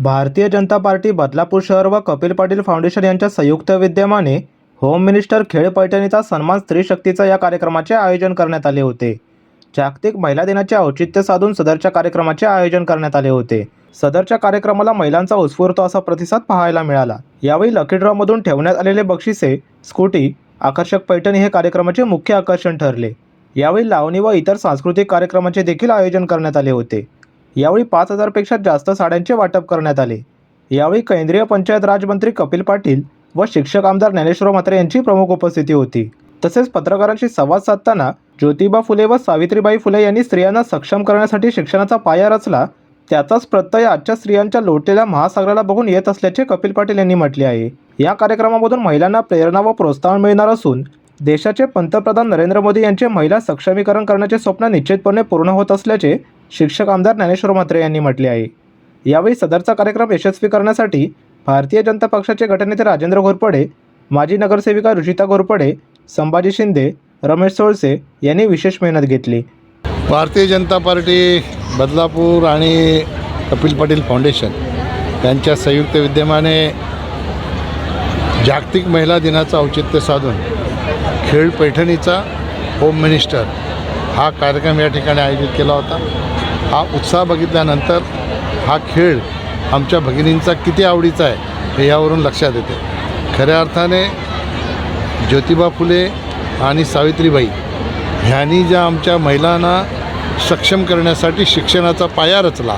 Bharatiya Janata party Badlapur शहर व Kapil Patil foundation यांच्या संयुक्त विद्यमाने होम मिनिस्टर खेळ पैठणीचा सन्मान स्त्री शक्तीचा या कार्यक्रमाचे आयोजन करण्यात आले होते. जागतिक महिला दिनाचे औचित्य साधून सदरच्या कार्यक्रमाचे आयोजन करण्यात आले होते. सदरच्या कार्यक्रमाला महिलांचा उत्स्फूर्त असा प्रतिसाद पाहायला मिळाला. यावेळी लकी ड्रॉमधून ठेवण्यात आलेले बक्षिसे स्कूटी आकर्षक पैठणी हे कार्यक्रमाचे मुख्य आकर्षण ठरले. यावेळी लावणी व इतर सांस्कृतिक कार्यक्रमाचे देखील आयोजन करण्यात आले होते. यावेळी पाच हजारपेक्षा जास्त साड्यांचे वाटप करण्यात आले. यावेळी केंद्रीय पंचायत राजमंत्री कपिल पाटील व शिक्षक आमदार ज्ञानेश्वर म्हात्रे यांची प्रमुख उपस्थिती होती. तसेच पत्रकारांशी संवाद साधताना ज्योतिबा फुले व सावित्रीबाई फुले यांनी स्त्रियांना सक्षम करण्यासाठी शिक्षणाचा पाया रचला. त्याचाच प्रत्यय आजच्या स्त्रियांच्या लोटलेल्या महासागराला बघून येत असल्याचे कपिल पाटील यांनी म्हटले आहे. या कार्यक्रमामधून महिलांना प्रेरणा व प्रोत्साहन मिळणार असून देशाचे पंतप्रधान नरेंद्र मोदी यांचे महिला सक्षमीकरण करण्याचे स्वप्न निश्चितपणे पूर्ण होत असल्याचे शिक्षक आमदार ज्ञानेश्वर म्हात्रे यांनी म्हटले आहे. यावेळी सदरचा कार्यक्रम यशस्वी करण्यासाठी भारतीय जनता पक्षाचे गटनेते राजेंद्र घोरपडे माजी नगरसेविका ऋषिता घोरपडे संभाजी शिंदे रमेश सोळसे यांनी विशेष मेहनत घेतली. भारतीय जनता पार्टी बदलापूर आणि कपिल पाटील फाउंडेशन यांच्या संयुक्त विद्यमाने जागतिक महिला दिनाचं औचित्य साधून खेळ पैठणीचा होम मिनिस्टर हा कार्यक्रम या ठिकाणी आयोजित केला होता. हा उत्साह बघितल्यानंतर हा खेळ आमच्या भगिनींचा किती आवडीचा आहे हे यावरून लक्षात येते. खऱ्या अर्थाने ज्योतिबा फुले आणि सावित्रीबाई ह्यांनी ज्या आमच्या महिलांना सक्षम करण्यासाठी शिक्षणाचा पाया रचला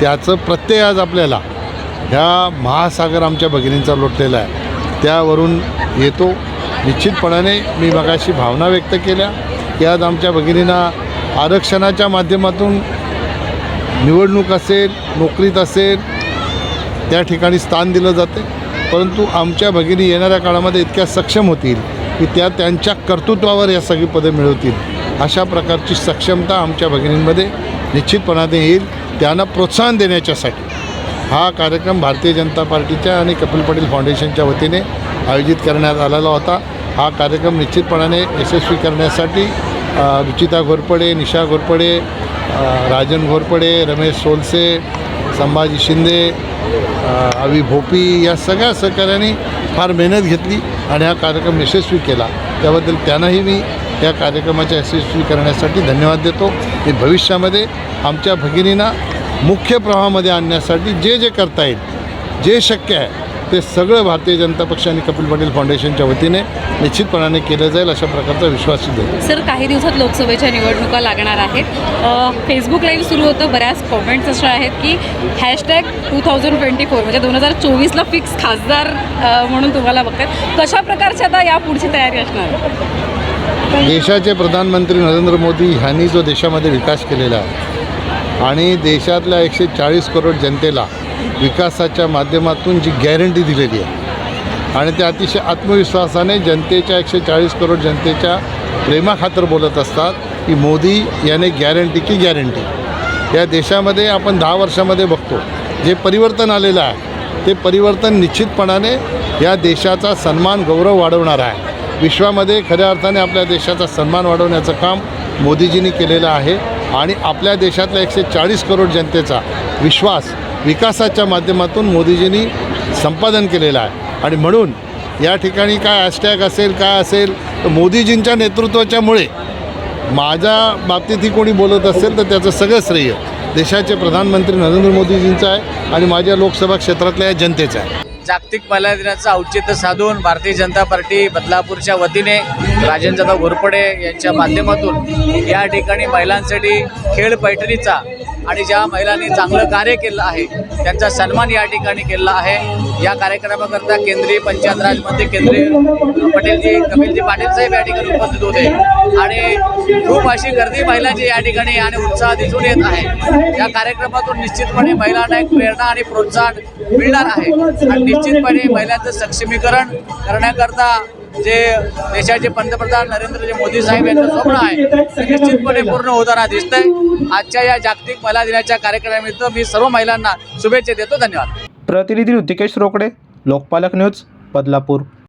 त्याचं प्रत्यय आज आपल्याला ह्या महासागर आमच्या भगिनींचा लोटलेला आहे. त्यावरून येतो. निश्चितपणाने मी मगाशी भावना व्यक्त केल्या की आज आमच्या भगिनींना आरक्षणाच्या माध्यमातून निवडणूक असेल नोकरीत असेल त्या ठिकाणी स्थान दिलं जाते. परंतु आमच्या भगिनी येणाऱ्या काळामध्ये इतक्या सक्षम होतील की त्या त्यांच्या कर्तृत्वावर या सगळी पदे मिळवतील. अशा प्रकारची सक्षमता आमच्या भगिनींमध्ये निश्चितपणाने येईल. त्यांना प्रोत्साहन देण्याच्यासाठी हा कार्यक्रम भारतीय जनता पार्टीच्या आणि कपिल पाटील फाउंडेशनच्या वतीने आयोजित करण्यात आलेला होता. हा कार्यक्रम निश्चितपणाने यशस्वी करण्यासाठी रुचिता घोरपडे निशा घोरपडे राजन घोरपडे रमेश सोलसे संभाजी शिंदे अवी भोपी या सगळ्या सहकाऱ्यांनी फार मेहनत घेतली आणि हा कार्यक्रम यशस्वी केला. त्याबद्दल त्यांनाही मी या कार्यक्रमाच्या यशस्वी करण्यासाठी धन्यवाद देतो. की भविष्यामध्ये आमच्या भगिनींना मुख्य प्रवाहामध्ये आणण्यासाठी जे जे करता येईल जे शक्य आहे ते सगळं भारतीय जनता पक्ष आणि कपिल पाटील फाउंडेशनच्या वतीने निश्चितपणाने केलं जाईल अशा प्रकारचा विश्वास देतो. सर काही दिवसात लोकसभेच्या निवडणुका लागणार आहेत. फेसबुक लाईव्ह सुरू होतं. बऱ्याच कॉमेंट्स अशा आहेत की hashtag two thousand twenty four म्हणजे दोन हजार चोवीसला फिक्स खासदार म्हणून तुम्हाला बघतात. कशा प्रकारची आता या पुढची तयारी असणार? देशाचे प्रधानमंत्री नरेंद्र मोदी ह्यांनी जो देशामध्ये विकास केलेला आहे आणि देशातल्या एकशे चाळीस करोड जनतेला विकासाच्या माध्यमातून जी गॅरंटी दिलेली आहे. आणि ते अतिशय आत्मविश्वासाने जनतेच्या एकशे चाळीस करोड जनतेच्या प्रेमाखातर बोलत असतात की मोदी याने गॅरंटी की गॅरंटी या देशामध्ये आपण दहा वर्षामध्ये बघतो जे परिवर्तन आलेलं आहे ते परिवर्तन निश्चितपणाने या देशाचा सन्मान गौरव वाढवणार आहे. विश्वामध्ये खऱ्या अर्थाने आपल्या देशाचा सन्मान वाढवण्याचं काम मोदीजींनी केलेलं आहे आणि आपल्या देशातल्या एकशे चाळीस करोड जनतेचा विश्वास विकासाच्या माध्यमातून मोदीजींनी संपादन केलेलं आहे. आणि म्हणून या ठिकाणी काय हॅशटॅग असेल काय असेल तर मोदीजींच्या नेतृत्वाच्यामुळे माझ्या बाबतीतही कोणी बोलत असेल तर त्याचं सगळं श्रेय देशाचे प्रधानमंत्री नरेंद्र मोदीजींचं आहे आणि माझ्या लोकसभा क्षेत्रातल्या या जनतेचं आहे. जागतिक महिला दिनाचं औचित्य साधून भारतीय जनता पार्टी बदलापूरच्या वतीने राजेंद्रदा घोरपडे यांच्या माध्यमातून या ठिकाणी महिलांसाठी खेळ पैठणीचा आणि ज्या महिलांनी चांगलं कार्य केलं आहे त्यांचा सन्मान या ठिकाणी केला आहे. या कार्यक्रमाकरता केंद्रीय पंचायत राजमंत्री केंद्रीय पटेलजी कपिलजी पाटील साहेब या ठिकाणी उपस्थित होते. आणि खूप अशी गर्दी महिलांची या ठिकाणी आणि उत्साह दिसून येत आहे. या कार्यक्रमातून निश्चितपणे महिलांना एक प्रेरणा आणि प्रोत्साहन मिळणार आहे. आणि निश्चितपणे महिलांचं सक्षमीकरण करण्याकरता जे देशाचे पंतप्रधान नरेंद्र मोदी साहेब यांचं स्वप्न आहे ते निश्चितपणे पूर्ण होताना दिसतंय. आजच्या या जागतिक महिला दिनाच्या कार्यक्रमानिमित्त मी सर्व महिलांना शुभेच्छा देतो. धन्यवाद. प्रतिनिधी ऋतिकेश रोकडे लोकपालक न्यूज बदलापूर.